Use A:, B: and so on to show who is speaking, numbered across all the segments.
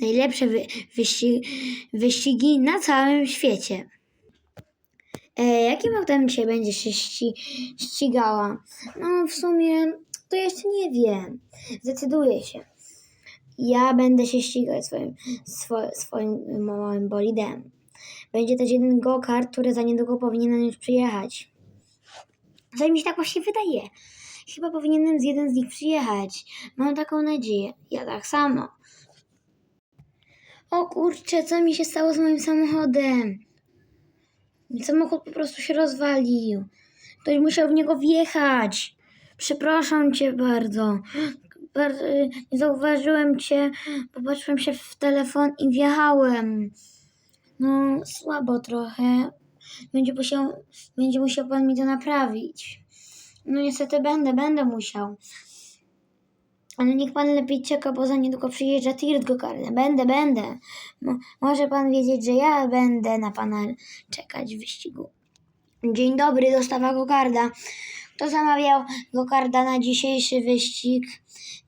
A: najlepsze wy, wyścigi, na całym świecie. E, jakim autem dzisiaj będziesz się ści, ścigała? No, w sumie to jeszcze nie wiem. Zdecyduję się. Ja będę się ścigać swoim, swo, swoim małym bolidem. Będzie też jeden go-kart, który za niedługo powinien już przyjechać. Że mi się tak właśnie wydaje. Chyba powinienem z jeden z nich przyjechać. Mam taką nadzieję. Ja tak samo. O kurczę, co mi się stało z moim samochodem? Samochód po prostu się rozwalił. Ktoś musiał w niego wjechać. Przepraszam cię bardzo. Bardzo nie zauważyłem cię, popatrzyłem się w telefon i wjechałem. No, słabo trochę. Będzie musiał, będzie musiał pan mi to naprawić. No niestety będę, będę musiał. Ale niech pan lepiej czeka, bo za niedługo przyjeżdża tirt go karny. Będę, będę. Mo- może pan wiedzieć, że ja będę na pana czekać w wyścigu. Dzień dobry, dostawa Gokarda. Kto zamawiał Gokarda na dzisiejszy wyścig?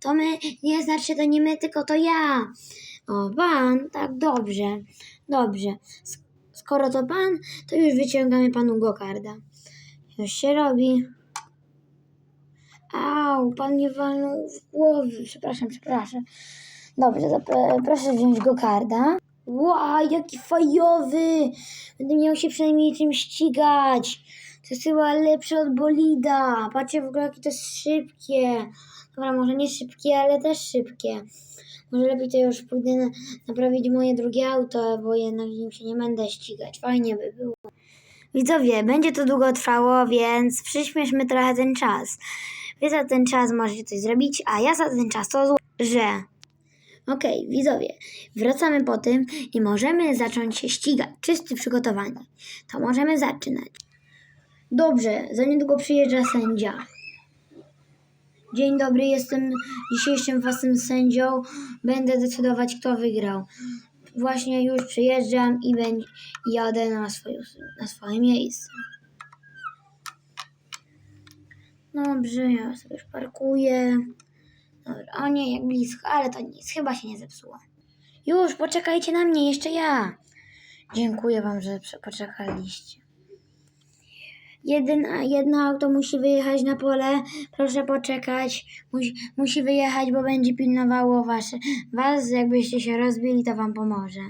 A: To my, nie znaczy to nie my, tylko to ja. O, pan? Tak, dobrze. Dobrze. Skoro to pan, to już wyciągamy panu Gokarda. Już się robi. Au, pan mnie walnął w głowę. Przepraszam, przepraszam. Dobrze, proszę wziąć Gokarda. Wow, jaki fajowy! Będę miał się przynajmniej czym ścigać. To jest chyba lepsze od bolida. Patrzcie w ogóle, jakie to jest szybkie. Dobra, może nie szybkie, ale też szybkie. Może lepiej to już pójdę na, naprawić moje drugie auto, bo jednak nim się nie będę ścigać. Fajnie by było. Widzowie, będzie to długo trwało, więc przyspieszmy trochę ten czas. Wy za ten czas możecie coś zrobić, a ja za ten czas to że... Okej, widzowie, wracamy po tym i możemy zacząć się ścigać. Wszyscy przygotowani. To możemy zaczynać. Dobrze, za niedługo przyjeżdża sędzia. Dzień dobry, jestem dzisiejszym waszym sędzią. Będę decydować, kto wygrał. Właśnie już przyjeżdżam i jadę na, swoją, na swoje miejsce. Dobrze, ja sobie już parkuję. Dobra, o nie, jak blisko, ale to nic, chyba się nie zepsuło. Już, poczekajcie na mnie, jeszcze ja. Dziękuję wam, że poczekaliście. Jeden, jedno auto musi wyjechać na pole, proszę poczekać. Musi, musi wyjechać, bo będzie pilnowało wasze, was. Jakbyście się rozbili, to wam pomoże.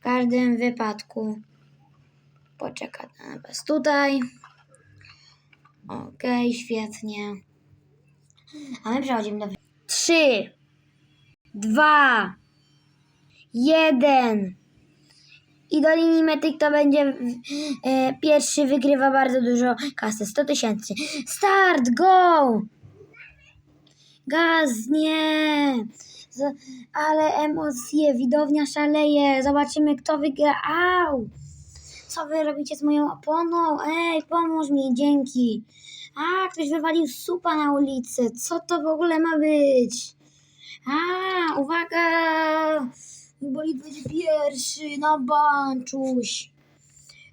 A: W każdym wypadku poczeka na was tutaj. Okej, świetnie. A my przechodzimy do... Trzy, dwa, jeden. I do linii mety kto będzie e, pierwszy wygrywa bardzo dużo kasy. 100 tysięcy. Start, go! Gaz, nie! Z, ale emocje, widownia szaleje. Zobaczymy kto wygra. Au! Co wy robicie z moją oponą? Ej, pomóż mi, dzięki. A, ktoś wywalił supa na ulicy. Co to w ogóle ma być? A, uwaga! Bolid będzie pierwszy na banczuś.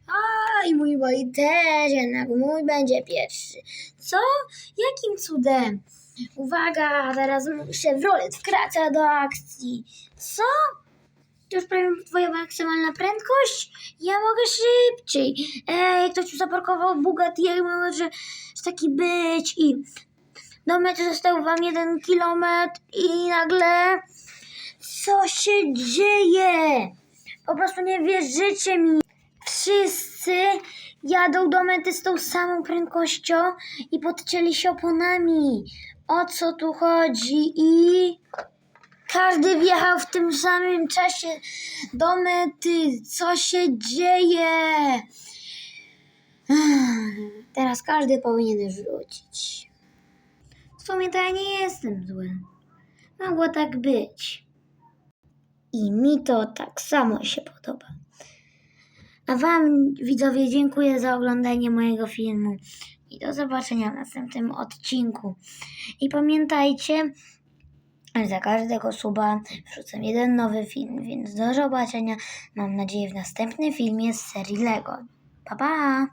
A: A, i mój bolid też, jednak mój będzie pierwszy. Co? Jakim cudem? Uwaga, teraz Chevrolet wkracza do akcji. Co? To już prawie twoja maksymalna prędkość? Ja mogę szybciej. Ej, ktoś tu zaparkował Bugatti, jak może taki być i do mety został wam jeden kilometr i nagle co się dzieje? Po prostu nie wierzycie mi. Wszyscy jadą do mety z tą samą prędkością i podcięli się oponami. O co tu chodzi? I każdy wjechał w tym samym czasie do mety. Co się dzieje? Teraz każdy powinien wrócić. W sumie to ja nie jestem zły. Mogło tak być. I mi to tak samo się podoba. A Wam, widzowie, dziękuję za oglądanie mojego filmu. I do zobaczenia w następnym odcinku. I pamiętajcie, za każdego suba wrzucam jeden nowy film, więc do zobaczenia, mam nadzieję, w następnym filmie z serii LEGO. Pa, pa!